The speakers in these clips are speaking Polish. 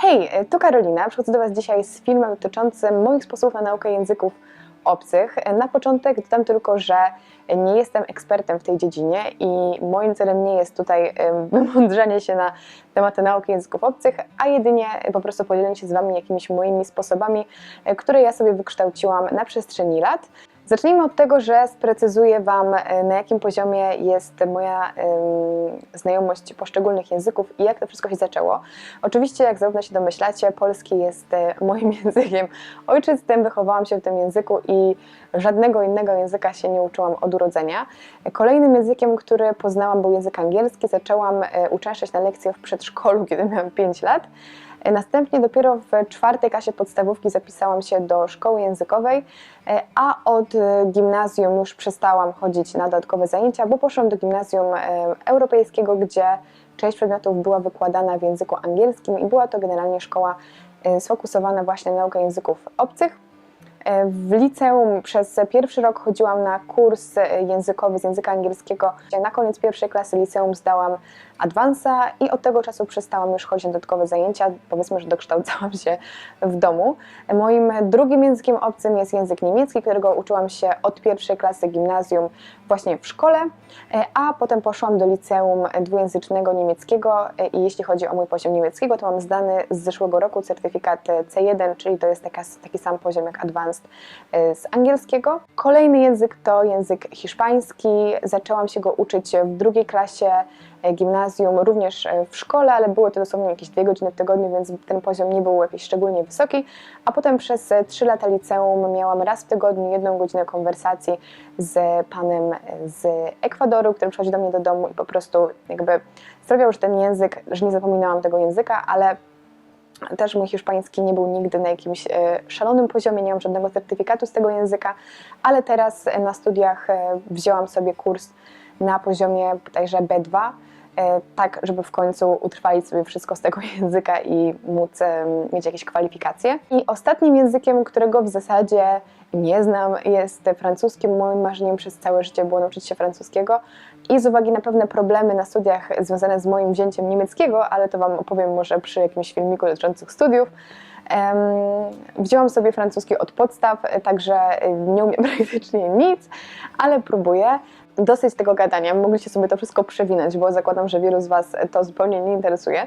Hej, tu Karolina. Przychodzę do Was dzisiaj z filmem dotyczącym moich sposobów na naukę języków obcych. Na początek dodam tylko, że nie jestem ekspertem w tej dziedzinie i moim celem nie jest tutaj em, wymądrzenie się na tematy nauki języków obcych, a jedynie po prostu podzielenie się z Wami jakimiś moimi sposobami, e, które ja sobie wykształciłam na przestrzeni lat. Zacznijmy od tego, że sprecyzuję Wam, e, na jakim poziomie jest moja znajomość poszczególnych języków i jak to wszystko się zaczęło. Oczywiście, jak zapewne się domyślacie, polski jest e, moim językiem ojczystym, wychowałam się w tym języku i żadnego innego języka się nie uczyłam od urodzenia. Kolejnym językiem, który poznałam, był język angielski. Zaczęłam e, uczęszczać na lekcje w przedszkolu, kiedy miałam 5 lat. E, Następnie dopiero w czwartej klasie podstawówki zapisałam się do szkoły językowej, e, a od e, gimnazjum już przestałam chodzić na dodatkowe zajęcia, bo poszłam do gimnazjum europejskiego, gdzie część przedmiotów była wykładana w języku angielskim i była to generalnie szkoła sfokusowana właśnie na naukę języków obcych. W liceum przez pierwszy rok chodziłam na kurs językowy z języka angielskiego. Na koniec pierwszej klasy liceum zdałam adwansa i od tego czasu przestałam już chodzić na dodatkowe zajęcia. Powiedzmy, że dokształcałam się w domu. Moim drugim językiem obcym jest język niemiecki, którego uczyłam się od pierwszej klasy gimnazjum właśnie w szkole, a potem poszłam do liceum dwujęzycznego niemieckiego i jeśli chodzi o mój poziom niemieckiego, to mam zdany z zeszłego roku certyfikat e, C1, czyli to jest taka, taki sam poziom jak Advanced e, z angielskiego. Kolejny język to język hiszpański. Zaczęłam się go uczyć w drugiej klasie gimnazjum, również e, w szkole, ale było to dosłownie jakieś dwie godziny w tygodniu, więc ten poziom nie był jakiś szczególnie wysoki. A potem przez e, trzy lata liceum miałam raz w tygodniu jedną godzinę konwersacji z panem e, z Ekwadoru, który przychodzi do mnie do domu i po prostu jakby sprawiał, że ten język, że nie zapominałam tego języka, ale też mój hiszpański nie był nigdy na jakimś szalonym poziomie, nie mam żadnego certyfikatu z tego języka, ale teraz na studiach wzięłam sobie kurs na poziomie bodajże B2, e, tak żeby w końcu utrwalić sobie wszystko z tego języka i móc e, mieć jakieś kwalifikacje. I ostatnim językiem, którego w zasadzie nie znam, jest francuski. Moim marzeniem przez całe życie było nauczyć się francuskiego i z uwagi na pewne problemy na studiach związane z moim wzięciem niemieckiego, ale to Wam opowiem może przy jakimś filmiku dotyczących studiów, wzięłam sobie francuski od podstaw, e, także e, nie umiem praktycznie nic, ale próbuję. Dosyć tego gadania, mogliście sobie to wszystko przewinąć, bo zakładam, że wielu z Was to zupełnie nie interesuje.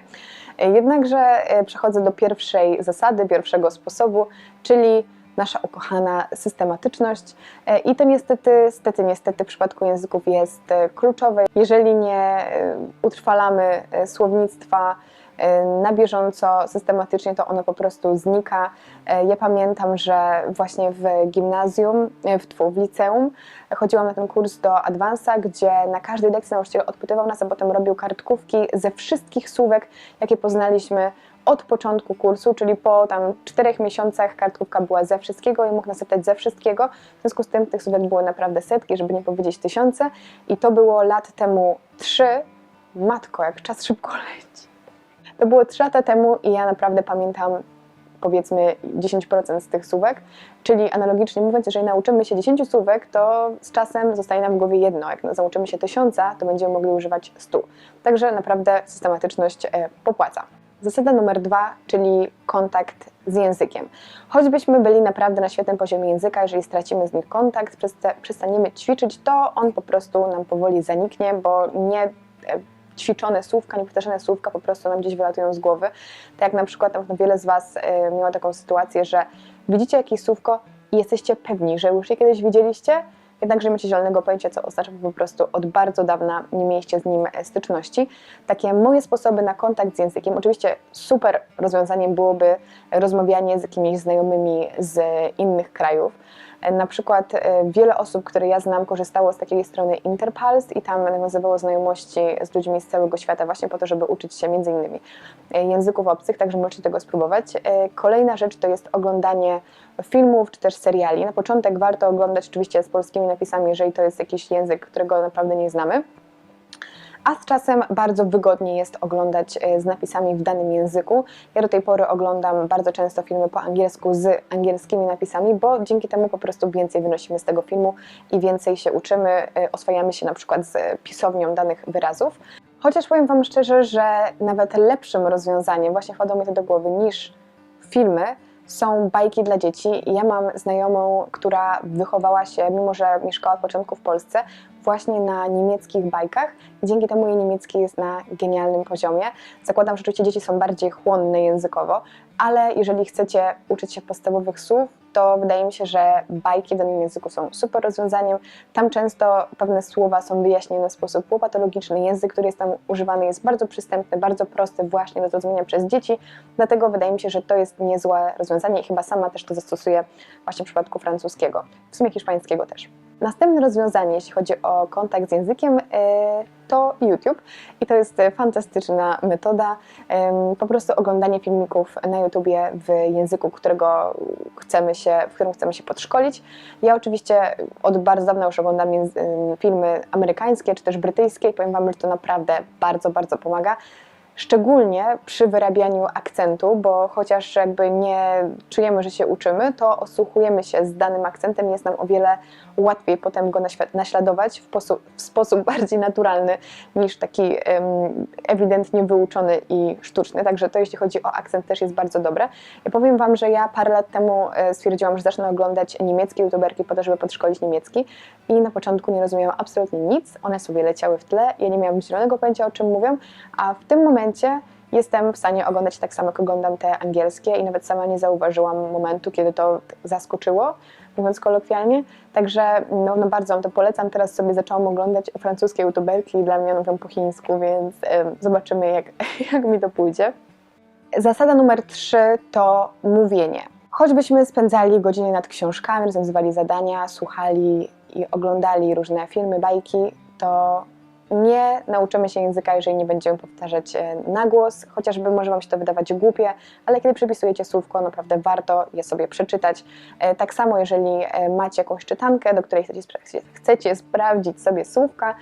E, Jednakże e, przechodzę do pierwszej zasady, pierwszego sposobu, czyli nasza ukochana systematyczność E, i to niestety, niestety, niestety w przypadku języków jest kluczowe. Jeżeli nie utrwalamy słownictwa na bieżąco, systematycznie, to ono po prostu znika. E, Ja pamiętam, że właśnie w gimnazjum, e, w, w liceum chodziłam na ten kurs do Advansa, gdzie na każdej lekcji nauczyciel odpytywał nas, a potem robił kartkówki ze wszystkich słówek, jakie poznaliśmy od początku kursu, czyli po tam czterech miesiącach kartkówka była ze wszystkiego i mógł nas zapytać ze wszystkiego. W związku z tym tych słówek było naprawdę setki, żeby nie powiedzieć tysiące i to było lat temu trzy. Matko, jak czas szybko leci. To było trzy lata temu i ja naprawdę pamiętam powiedzmy 10% z tych słówek, czyli analogicznie mówiąc, jeżeli nauczymy się 10 słówek, to z czasem zostaje nam w głowie jedno. Jak nauczymy się tysiąca, to będziemy mogli używać 100. Także naprawdę systematyczność e, popłaca. Zasada numer dwa, czyli kontakt z językiem. Choćbyśmy byli naprawdę na świetnym poziomie języka, jeżeli stracimy z nim kontakt, przesta- przestaniemy ćwiczyć, to on po prostu nam powoli zaniknie, bo nie e, ćwiczone słówka, niepowtarzane słówka po prostu nam gdzieś wylatują z głowy. Tak jak na przykład na wiele z Was e, miało taką sytuację, że widzicie jakieś słówko i jesteście pewni, że już je kiedyś widzieliście, jednakże nie macie zielonego pojęcia, co oznacza, bo po prostu od bardzo dawna nie mieliście z nim e, styczności. Takie moje sposoby na kontakt z językiem, oczywiście super rozwiązaniem byłoby rozmawianie z jakimiś znajomymi z innych krajów. Na przykład e, wiele osób, które ja znam, korzystało z takiej strony Interpals i tam nawiązywało znajomości z ludźmi z całego świata właśnie po to, żeby uczyć się między innymi e, języków obcych, także możecie tego spróbować. E, Kolejna rzecz to jest oglądanie filmów czy też seriali. Na początek warto oglądać oczywiście z polskimi napisami, jeżeli to jest jakiś język, którego naprawdę nie znamy. A z czasem bardzo wygodnie jest oglądać e, z napisami w danym języku. Ja do tej pory oglądam bardzo często filmy po angielsku z angielskimi napisami, bo dzięki temu po prostu więcej wynosimy z tego filmu i więcej się uczymy, e, oswajamy się na przykład z pisownią danych wyrazów. Chociaż powiem Wam szczerze, że nawet lepszym rozwiązaniem, właśnie wpadło mi to do głowy, niż filmy, są bajki dla dzieci. Ja mam znajomą, która wychowała się, mimo że mieszkała od początku w Polsce, właśnie na niemieckich bajkach. Dzięki temu jej niemiecki jest na genialnym poziomie. Zakładam, że oczywiście dzieci są bardziej chłonne językowo, ale jeżeli chcecie uczyć się podstawowych słów, to wydaje mi się, że bajki w danym języku są super rozwiązaniem. Tam często pewne słowa są wyjaśnione w sposób półpatologiczny. Język, który jest tam używany, jest bardzo przystępny, bardzo prosty właśnie do zrozumienia przez dzieci. Dlatego wydaje mi się, że to jest niezłe rozwiązanie i chyba sama też to zastosuję właśnie w przypadku francuskiego, w sumie hiszpańskiego też. Następne rozwiązanie, jeśli chodzi o kontakt z językiem, e, to YouTube. I to jest fantastyczna metoda. Po prostu oglądanie filmików na YouTubie w języku, którego chcemy się, w którym chcemy się podszkolić. Ja oczywiście od bardzo dawna już oglądam filmy amerykańskie czy też brytyjskie i powiem Wam, że to naprawdę bardzo, bardzo pomaga szczególnie przy wyrabianiu akcentu, bo chociaż jakby nie czujemy, że się uczymy, to osłuchujemy się z danym akcentem jest nam o wiele łatwiej potem go naśladować w, w sposób bardziej naturalny niż taki ewidentnie wyuczony i sztuczny. Także to jeśli chodzi o akcent też jest bardzo dobre. Ja powiem Wam, że ja parę lat temu e, stwierdziłam, że zacznę oglądać niemieckie youtuberki po to, żeby podszkolić niemiecki. I na początku nie rozumiałam absolutnie nic, one sobie leciały w tle, ja nie miałam zielonego pojęcia o czym mówią, a w tym momencie jestem w stanie oglądać tak samo, jak oglądam te angielskie. I nawet sama nie zauważyłam momentu, kiedy to zaskoczyło, mówiąc kolokwialnie. Także no, no bardzo Wam to polecam. Teraz sobie zaczęłam oglądać francuskie youtuberki dla mnie mówią po chińsku, więc zobaczymy, jak, jak mi to pójdzie. Zasada numer trzy to mówienie. Choćbyśmy spędzali godziny nad książkami, rozwiązywali zadania, słuchali i oglądali różne filmy, bajki, to nie nauczymy się języka, jeżeli nie będziemy powtarzać e, na głos, chociażby może Wam się to wydawać głupie, ale kiedy przepisujecie słówko, naprawdę warto je sobie przeczytać. E, tak samo, jeżeli e, macie jakąś czytankę, do której chcecie, chcecie sprawdzić sobie słówka,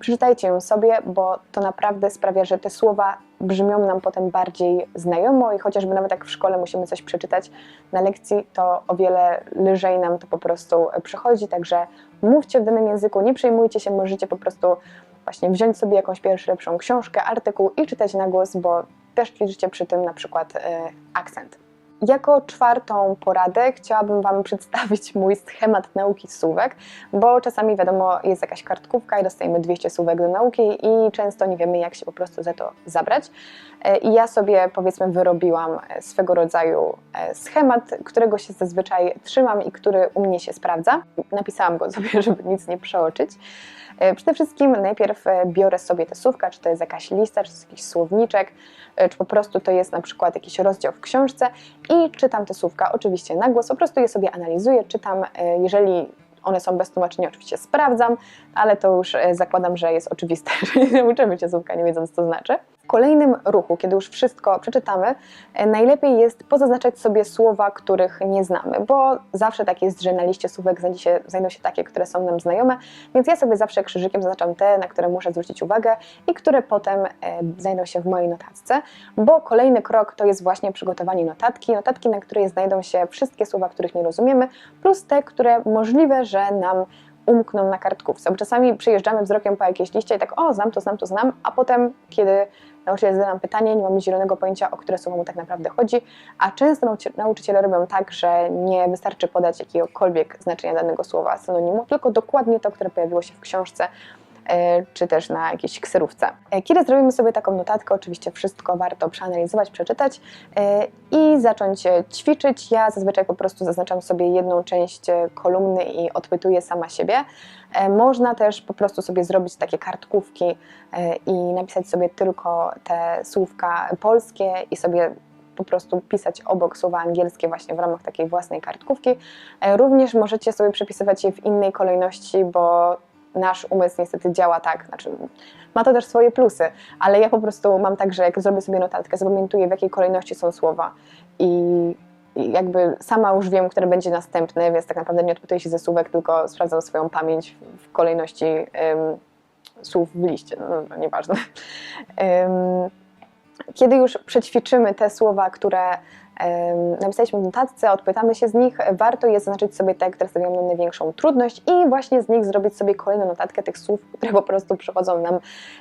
przeczytajcie ją sobie, bo to naprawdę sprawia, że te słowa brzmią nam potem bardziej znajomo i chociażby nawet jak w szkole musimy coś przeczytać na lekcji, to o wiele lżej nam to po prostu przychodzi, także mówcie w danym języku, nie przejmujcie się, możecie po prostu właśnie wziąć sobie jakąś pierwszą lepszą książkę, artykuł i czytać na głos, bo też ćwiczycie przy tym na przykład y, akcent. Jako czwartą poradę chciałabym Wam przedstawić mój schemat nauki słówek, bo czasami wiadomo, jest jakaś kartkówka i dostajemy 200 słówek do nauki i często nie wiemy, jak się po prostu za to zabrać. E, I ja sobie powiedzmy wyrobiłam swego rodzaju e, schemat, którego się zazwyczaj trzymam i który u mnie się sprawdza. Napisałam go sobie, żeby nic nie przeoczyć. E, przede wszystkim najpierw e, biorę sobie te słówka, czy to jest jakaś lista, czy to jest jakiś słowniczek, e, czy po prostu to jest na przykład jakiś rozdział w książce i czytam te słówka oczywiście na głos, po prostu je sobie analizuję, czytam, jeżeli one są bez tłumaczenia, oczywiście sprawdzam, ale to już zakładam, że jest oczywiste, że nie nauczymy się słówka nie wiedząc co znaczy kolejnym ruchu, kiedy już wszystko przeczytamy, e, najlepiej jest pozaznaczać sobie słowa, których nie znamy, bo zawsze tak jest, że na liście słówek się, znajdą się takie, które są nam znajome, więc ja sobie zawsze krzyżykiem zaznaczam te, na które muszę zwrócić uwagę i które potem e, znajdą się w mojej notatce, bo kolejny krok to jest właśnie przygotowanie notatki, notatki, na której znajdą się wszystkie słowa, których nie rozumiemy, plus te, które możliwe, że nam umkną na kartkówce. Bo czasami przyjeżdżamy wzrokiem po jakieś liście i tak, o, znam to, znam to, znam, a potem, kiedy nauczyciel zada nam pytanie, nie mamy zielonego pojęcia, o które słowo mu tak naprawdę chodzi, a często nauczyciele robią tak, że nie wystarczy podać jakiegokolwiek znaczenia danego słowa, synonimu, tylko dokładnie to, które pojawiło się w książce, czy też na jakiejś kserówce. E, kiedy zrobimy sobie taką notatkę, oczywiście wszystko warto przeanalizować, przeczytać e, i zacząć ćwiczyć. Ja zazwyczaj po prostu zaznaczam sobie jedną część kolumny i odpytuję sama siebie. Można też po prostu sobie zrobić takie kartkówki i napisać sobie tylko te słówka polskie i sobie po prostu pisać obok słowa angielskie właśnie w ramach takiej własnej kartkówki. Również możecie sobie przepisywać je w innej kolejności, bo nasz umysł niestety działa tak, znaczy ma to też swoje plusy, ale ja po prostu mam tak, że jak zrobię sobie notatkę, zapamiętuję w jakiej kolejności są słowa i jakby sama już wiem, które będzie następne, więc tak naprawdę nie odpytuję się ze słówek, tylko sprawdzam swoją pamięć w kolejności słów w liście, no, no, nieważne. Kiedy już przećwiczymy te słowa, które napisaliśmy notatce, odpytamy się z nich, warto jest zaznaczyć sobie te, które stawiają nam największą trudność i właśnie z nich zrobić sobie kolejną notatkę tych słów, które po prostu przychodzą nam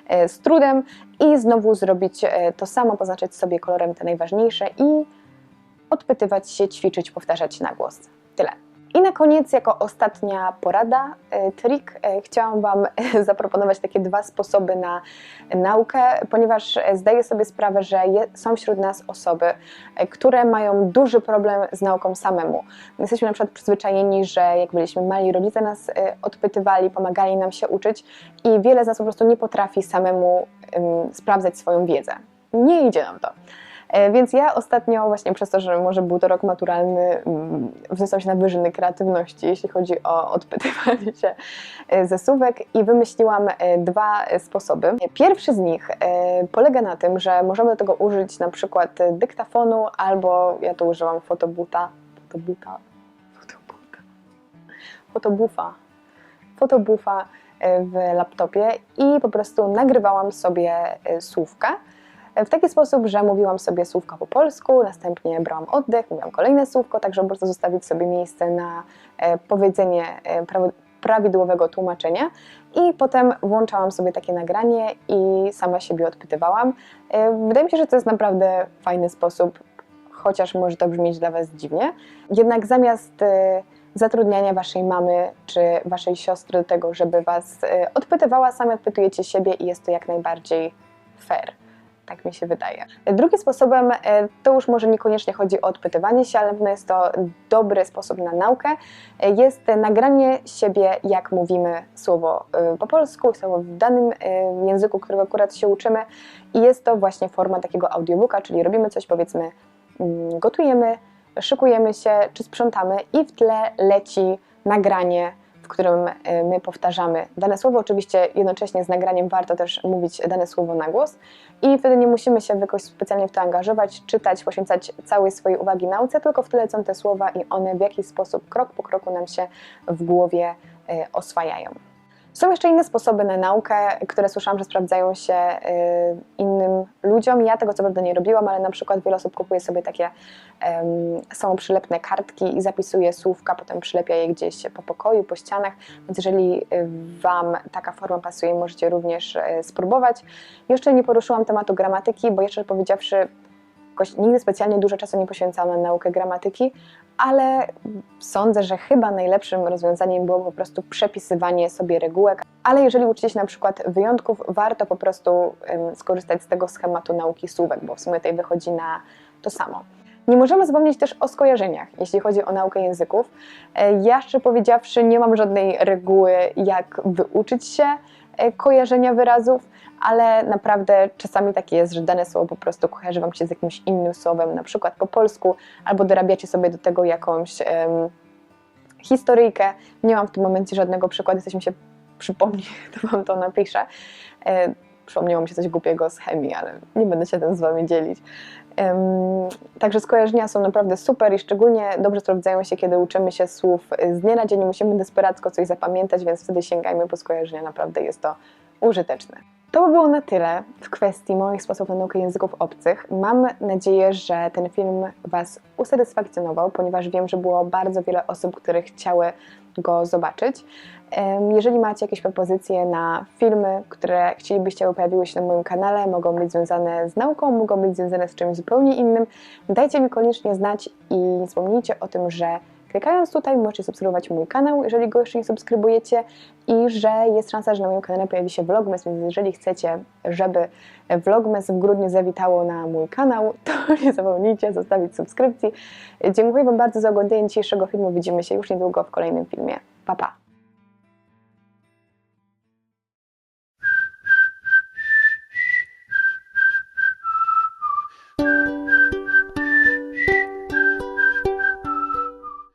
e, z trudem i znowu zrobić e, to samo, poznaczyć sobie kolorem te najważniejsze i odpytywać się, ćwiczyć, powtarzać na głos. Tyle. I na koniec, jako ostatnia porada, e, trik, e, chciałam Wam zaproponować takie dwa sposoby na naukę, ponieważ e, zdaję sobie sprawę, że są wśród nas osoby, które mają duży problem z nauką samemu. Jesteśmy na przykład przyzwyczajeni, że jak byliśmy mali, rodzice nas odpytywali, pomagali nam się uczyć i wiele z nas po prostu nie potrafi samemu em, sprawdzać swoją wiedzę. Nie idzie nam to. E, Więc ja ostatnio, właśnie przez to, że może był to rok maturalny, mm, wzniosłam się na wyżyny kreatywności, jeśli chodzi o odpytywanie się e, ze słówek i wymyśliłam e, dwa sposoby. Pierwszy z nich polega na tym, że możemy do tego użyć na przykład dyktafonu albo ja tu używam fotobuta, fotobuta, fotobuta, fotobufa, fotobufa w laptopie i po prostu nagrywałam sobie słówka w taki sposób, że mówiłam sobie słówka po polsku, następnie brałam oddech, mówiłam kolejne słówko, tak żeby po prostu zostawić sobie miejsce na e, powiedzenie e, prawidłowego tłumaczenia i potem włączałam sobie takie nagranie i sama siebie odpytywałam. E, Wydaje mi się, że to jest naprawdę fajny sposób, chociaż może to brzmieć dla Was dziwnie. Jednak zamiast zatrudniania Waszej mamy czy Waszej siostry do tego, żeby Was odpytywała, sami odpytujecie siebie i jest to jak najbardziej fair. Tak mi się wydaje. Drugim sposobem e, to już może niekoniecznie chodzi o odpytywanie się, ale jest to dobry sposób na naukę. E, Jest nagranie siebie, jak mówimy słowo e, po polsku, słowo w danym języku, którego akurat się uczymy. I jest to właśnie forma takiego audiobooka, czyli robimy coś, powiedzmy, mm, gotujemy, szykujemy się czy sprzątamy i w tle leci nagranie którym e, my powtarzamy dane słowo. Oczywiście jednocześnie z nagraniem warto też mówić dane słowo na głos i wtedy nie musimy się jakoś specjalnie w to angażować, czytać, poświęcać całej swojej uwagi nauce, tylko w tyle lecą te słowa i one w jakiś sposób, krok po kroku nam się w głowie e, oswajają. Są jeszcze inne sposoby na naukę, które słyszałam, że sprawdzają się y, innym ludziom. Ja tego co prawda nie robiłam, ale na przykład wiele osób kupuje sobie takie em, samoprzylepne kartki i zapisuje słówka, potem przylepia je gdzieś po pokoju, po ścianach. Więc jeżeli y, Wam taka forma pasuje, możecie również y, spróbować. Jeszcze nie poruszyłam tematu gramatyki, bo jeszcze powiedziawszy, nigdy specjalnie dużo czasu nie poświęcałam na naukę gramatyki, ale sądzę, że chyba najlepszym rozwiązaniem było po prostu przepisywanie sobie regułek. Ale jeżeli uczycie się na przykład wyjątków, warto po prostu skorzystać z tego schematu nauki słówek, bo w sumie tutaj wychodzi na to samo. Nie możemy zapomnieć też o skojarzeniach, jeśli chodzi o naukę języków. E, Ja szczerze powiedziawszy nie mam żadnej reguły, jak wyuczyć się kojarzenia wyrazów, ale naprawdę czasami tak jest, że dane słowo po prostu kojarzy Wam się z jakimś innym słowem, na przykład po polsku, albo dorabiacie sobie do tego jakąś em, historyjkę. Nie mam w tym momencie żadnego przykładu, mi się przypomni, to Wam to napiszę. E, przypomniało mi się coś głupiego z chemii, ale nie będę się tym z Wami dzielić. Także skojarzenia są naprawdę super i szczególnie dobrze sprawdzają się, kiedy uczymy się słów z dnia na dzień. Musimy desperacko coś zapamiętać, więc wtedy sięgajmy po skojarzenia. Naprawdę jest to użyteczne. To by było na tyle w kwestii moich sposobów na naukę języków obcych. Mam nadzieję, że ten film Was usatysfakcjonował, ponieważ wiem, że było bardzo wiele osób, które chciały go zobaczyć. Jeżeli macie jakieś propozycje na filmy, które chcielibyście, aby pojawiły się na moim kanale, mogą być związane z nauką, mogą być związane z czymś zupełnie innym, dajcie mi koniecznie znać i nie o tym, że klikając tutaj możecie subskrybować mój kanał, jeżeli go jeszcze nie subskrybujecie i że jest szansa, że na moim kanale pojawi się Vlogmas, więc jeżeli chcecie, żeby Vlogmas w grudniu zawitało na mój kanał, to nie zapomnijcie zostawić subskrypcji. Dziękuję Wam bardzo za oglądanie dzisiejszego filmu. Widzimy się już niedługo w kolejnym filmie. Pa, pa!